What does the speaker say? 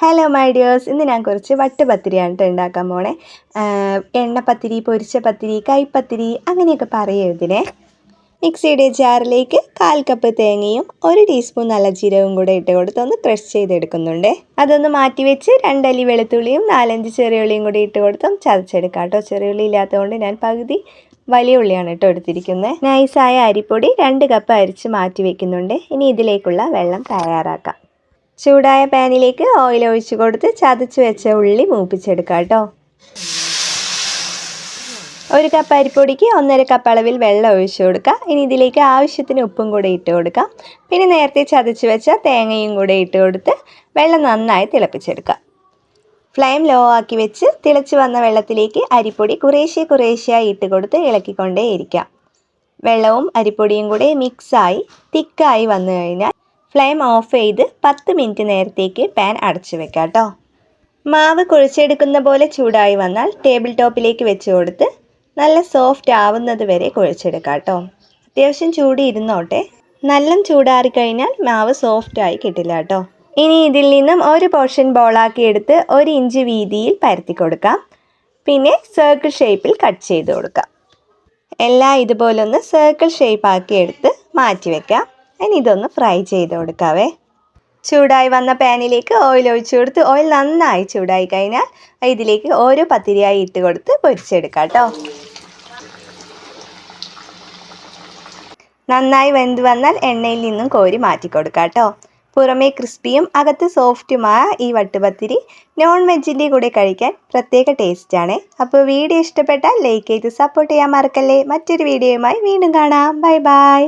Hello my dears ഇന്ന് ഞാൻ കുറച്ച് വട്ടുപത്തിരിയാണ് കേട്ടോ ഉണ്ടാക്കാൻ പോണേ. എണ്ണപ്പത്തിരി പൊരിച്ച പത്തിരി കൈപ്പത്തിരി അങ്ങനെയൊക്കെ പറയും ഇതിനെ മിക്സിയുടെ ജാറിലേക്ക് കാൽ കപ്പ് തേങ്ങയും ഒരു ടീസ്പൂൺ നല്ല ജീരകവും കൂടെ ഇട്ട് കൊടുത്ത് ഒന്ന് ക്രഷ് ചെയ്തെടുക്കുന്നുണ്ട്. അതൊന്ന് മാറ്റി വെച്ച് രണ്ടല്ലി വെളുത്തുള്ളിയും നാലഞ്ച് ചെറിയ ഉള്ളിയും കൂടി ഇട്ട് കൊടുത്തും ചതച്ചെടുക്കാം കേട്ടോ ചെറിയ ഉള്ളി ഇല്ലാത്തതുകൊണ്ട് ഞാൻ പകുതി വലിയ ഉള്ളിയാണ് കേട്ടോ എടുത്തിരിക്കുന്നത്. നൈസായ അരിപ്പൊടി രണ്ട് കപ്പ് അരിച്ച് മാറ്റി വെക്കുന്നുണ്ട് ഇനി ഇതിലേക്കുള്ള വെള്ളം തയ്യാറാക്കാം. ചൂടായ പാനിലേക്ക് ഓയിൽ ഒഴിച്ചു കൊടുത്ത് ചതച്ച് വെച്ച ഉള്ളി മൂപ്പിച്ചെടുക്കാം കേട്ടോ. ഒരു കപ്പ് അരിപ്പൊടിക്ക് ഒന്നര കപ്പ് അളവിൽ വെള്ളം ഒഴിച്ചു കൊടുക്കുക ഇനി ഇതിലേക്ക് ആവശ്യത്തിന് ഉപ്പും കൂടെ ഇട്ട് കൊടുക്കാം. പിന്നെ നേരത്തെ ചതച്ച് വെച്ച തേങ്ങയും കൂടെ ഇട്ട് കൊടുത്ത് വെള്ളം നന്നായി തിളപ്പിച്ചെടുക്കുക ഫ്ലെയിം ലോ ആക്കി വെച്ച് തിളച്ച് വന്ന വെള്ളത്തിലേക്ക് അരിപ്പൊടി കുറേശ്ശെ കുറേശ്ശെയായി ഇട്ട് കൊടുത്ത് ഇളക്കിക്കൊണ്ടേ ഇരിക്കാം. വെള്ളവും അരിപ്പൊടിയും കൂടെ മിക്സായി തിക്കായി വന്നു കഴിഞ്ഞാൽ ഫ്ലെയിം ഓഫ് ചെയ്ത് പത്ത് മിനിറ്റ് നേരത്തേക്ക് പാൻ അടച്ചു വെക്കാം കേട്ടോ. മാവ് കുഴച്ചെടുക്കുന്ന പോലെ ചൂടായി വന്നാൽ ടേബിൾ ടോപ്പിലേക്ക് വെച്ച് കൊടുത്ത് നല്ല സോഫ്റ്റ് ആവുന്നത് വരെ കുഴച്ചെടുക്കാം കേട്ടോ. അത്യാവശ്യം ചൂട് ഇരുന്നോട്ടെ. നല്ല ചൂടാറി കഴിഞ്ഞാൽ മാവ് സോഫ്റ്റ് ആയി കിട്ടില്ല കേട്ടോ. ഇനി ഇതിൽ നിന്നും ഒരു പോർഷൻ ബോളാക്കി എടുത്ത് ഒരു ഇഞ്ച് വീതിയിൽ പരത്തി കൊടുക്കാം. പിന്നെ സർക്കിൾ ഷേപ്പിൽ കട്ട് ചെയ്ത് കൊടുക്കാം. എല്ലാം ഇതുപോലൊന്ന് സർക്കിൾ ഷേപ്പ് ആക്കി എടുത്ത് മാറ്റി വെക്കാം. ഇനി ഇതൊന്ന് ഫ്രൈ ചെയ്ത് കൊടുക്കാവേ. ചൂടായി വന്ന പാനിലേക്ക് ഓയിൽ ഒഴിച്ചു കൊടുത്ത് ഓയിൽ നന്നായി ചൂടായി കഴിഞ്ഞാൽ ഇതിലേക്ക് ഓരോ പത്തിരിയായി ഇട്ട് കൊടുത്ത് പൊരിച്ചെടുക്കാം കേട്ടോ. നന്നായി വെന്ത് വന്നാൽ എണ്ണയിൽ നിന്നും കോരി മാറ്റി കൊടുക്കാം കേട്ടോ. പുറമേ ക്രിസ്പിയും അകത്ത് സോഫ്റ്റുമായ ഈ വട്ടുപത്തിരി നോൺ വെജിന്റെ കൂടെ കഴിക്കാൻ പ്രത്യേക ടേസ്റ്റാണ് അപ്പോൾ വീഡിയോ ഇഷ്ടപ്പെട്ടാൽ ലൈക്ക് ചെയ്ത് സപ്പോർട്ട് ചെയ്യാൻ മറക്കല്ലേ. മറ്റൊരു വീഡിയോയുമായി വീണ്ടും കാണാം. Bye bye